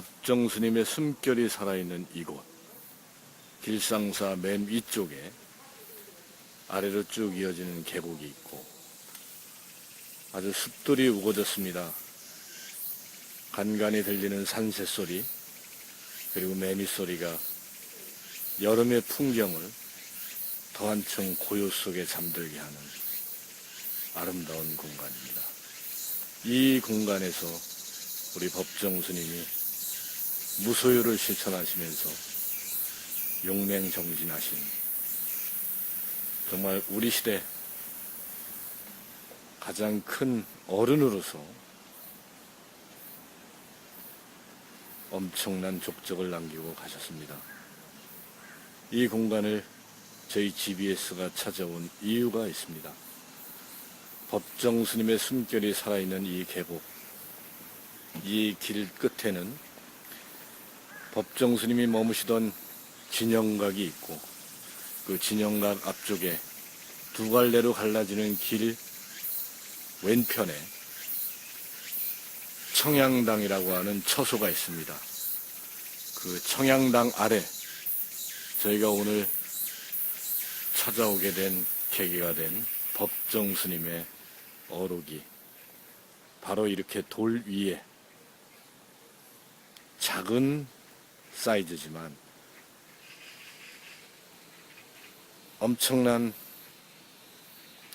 법정 스님의 숨결이 살아있는 이곳 길상사 맨 위쪽에 아래로 쭉 이어지는 계곡이 있고 아주 숲들이 우거졌습니다. 간간히 들리는 산새 소리 그리고 매미 소리가 여름의 풍경을 더 한층 고요 속에 잠들게 하는 아름다운 공간입니다. 이 공간에서 우리 법정 스님이 무소유를 실천하시면서 용맹 정진하신 정말 우리 시대 가장 큰 어른으로서 엄청난 족적을 남기고 가셨습니다. 이 공간을 저희 GBS가 찾아온 이유가 있습니다. 법정 스님의 숨결이 살아있는 이 계곡, 이 길 끝에는 법정 스님이 머무시던 진영각이 있고 그 진영각 앞쪽에 두 갈래로 갈라지는 길 왼편에 청양당이라고 하는 처소가 있습니다. 그 청양당 아래 저희가 오늘 찾아오게 된 계기가 된 법정 스님의 어록이 바로 이렇게 돌 위에 작은 사이즈지만 엄청난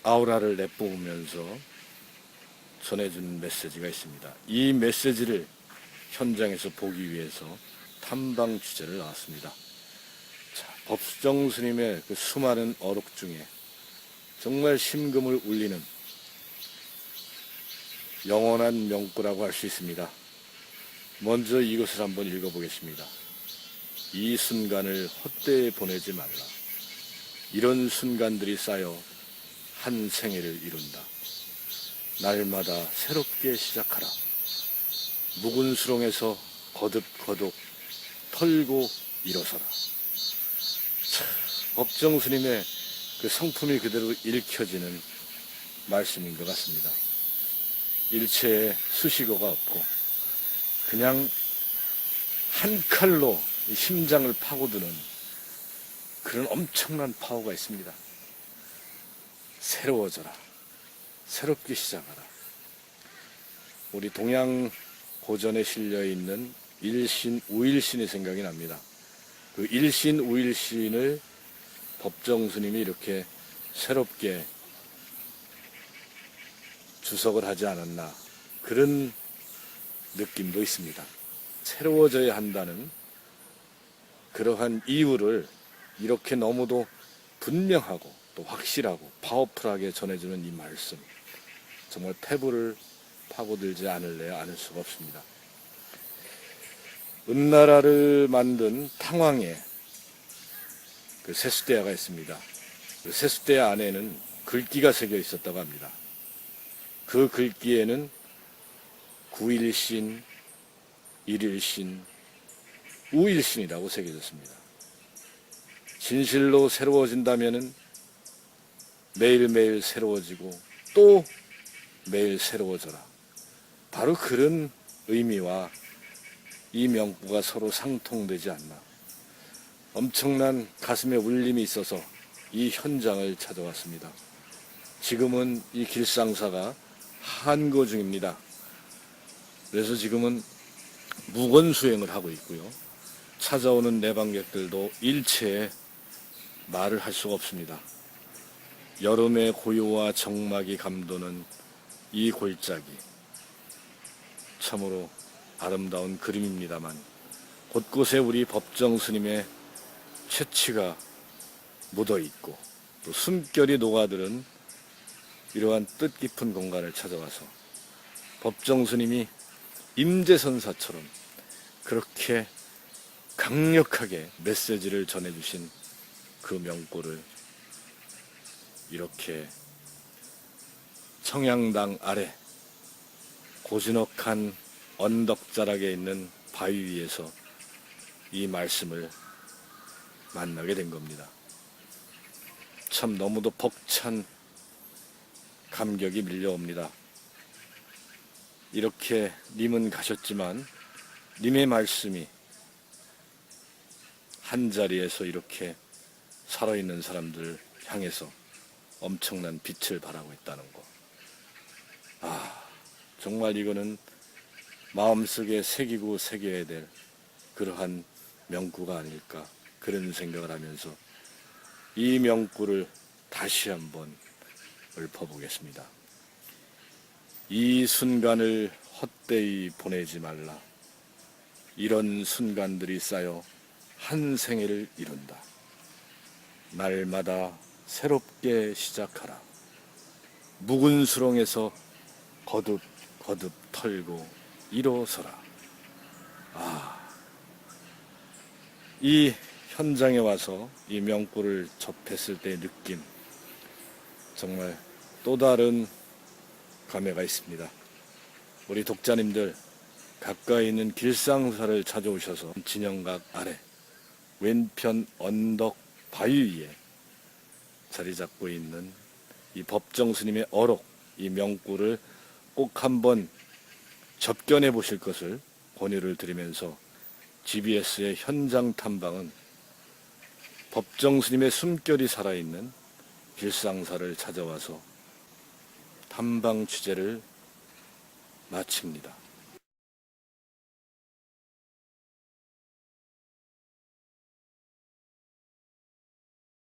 아우라를 내뿜으면서 전해주는 메시지가 있습니다. 이 메시지를 현장에서 보기 위해서 탐방 취재를 나왔습니다. 자, 법정 스님의 그 수많은 어록 중에 정말 심금을 울리는 영원한 명구라고 할 수 있습니다. 먼저 이것을 한번 읽어보겠습니다. 이 순간을 헛되이 보내지 말라. 이런 순간들이 쌓여 한 생애를 이룬다. 날마다 새롭게 시작하라. 묵은 수렁에서 거듭거듭 털고 일어서라. 참, 법정 스님의 그 성품이 그대로 읽혀지는 말씀인 것 같습니다. 일체에 수식어가 없고 그냥 한 칼로 이 심장을 파고드는 그런 엄청난 파워가 있습니다. 새로워져라. 새롭게 시작하라. 우리 동양 고전에 실려 있는 일신 우일신이 생각이 납니다. 그 일신 우일신을 법정 스님이 이렇게 새롭게 주석을 하지 않았나 그런 느낌도 있습니다. 새로워져야 한다는 그러한 이유를 이렇게 너무도 분명하고 또 확실하고 파워풀하게 전해주는 이 말씀 정말 패부를 파고들지 않을래야 않을 수가 없습니다. 은나라를 만든 탕왕에 그 세수대야가 있습니다. 그 세수대야 안에는 글귀가 새겨 있었다고 합니다. 그 글귀에는 구일신, 일일신, 우일신이라고 새겨졌습니다. 진실로 새로워진다면은 매일매일 새로워지고 또 매일 새로워져라. 바로 그런 의미와 이 명구가 서로 상통되지 않나. 엄청난 가슴에 울림이 있어서 이 현장을 찾아왔습니다. 지금은 이 길상사가 한거 중입니다. 그래서 지금은 무건 수행을 하고 있고요. 찾아오는 내방객들도 일체에 말을 할 수가 없습니다. 여름의 고요와 정막이 감도는 이 골짜기. 참으로 아름다운 그림입니다만 곳곳에 우리 법정 스님의 채취가 묻어 있고 또 숨결이 녹아들은 이러한 뜻깊은 공간을 찾아와서 법정 스님이 임재선사처럼 그렇게 강력하게 메시지를 전해주신 그 명고를 이렇게 청양당 아래 고즈넉한 언덕자락에 있는 바위 위에서 이 말씀을 만나게 된 겁니다. 참 너무도 벅찬 감격이 밀려옵니다. 이렇게 님은 가셨지만 님의 말씀이 한 자리에서 이렇게 살아있는 사람들 향해서 엄청난 빛을 발하고 있다는 거. 아, 정말 이거는 마음속에 새기고 새겨야 될 그러한 명구가 아닐까 그런 생각을 하면서 이 명구를 다시 한번 읊어보겠습니다. 이 순간을 헛되이 보내지 말라. 이런 순간들이 쌓여 한 생애를 이룬다. 날마다 새롭게 시작하라. 묵은 수렁에서 거듭 거듭 털고 일어서라. 아, 이 현장에 와서 이 명구를 접했을 때 느낀 정말 또 다른 감회가 있습니다. 우리 독자님들 가까이 있는 길상사를 찾아오셔서 진영각 아래 왼편 언덕 바위 위에 자리 잡고 있는 이 법정 스님의 어록 이 명구를 꼭 한번 접견해 보실 것을 권유를 드리면서 GBS의 현장 탐방은 법정 스님의 숨결이 살아있는 길상사를 찾아와서 탐방 취재를 마칩니다.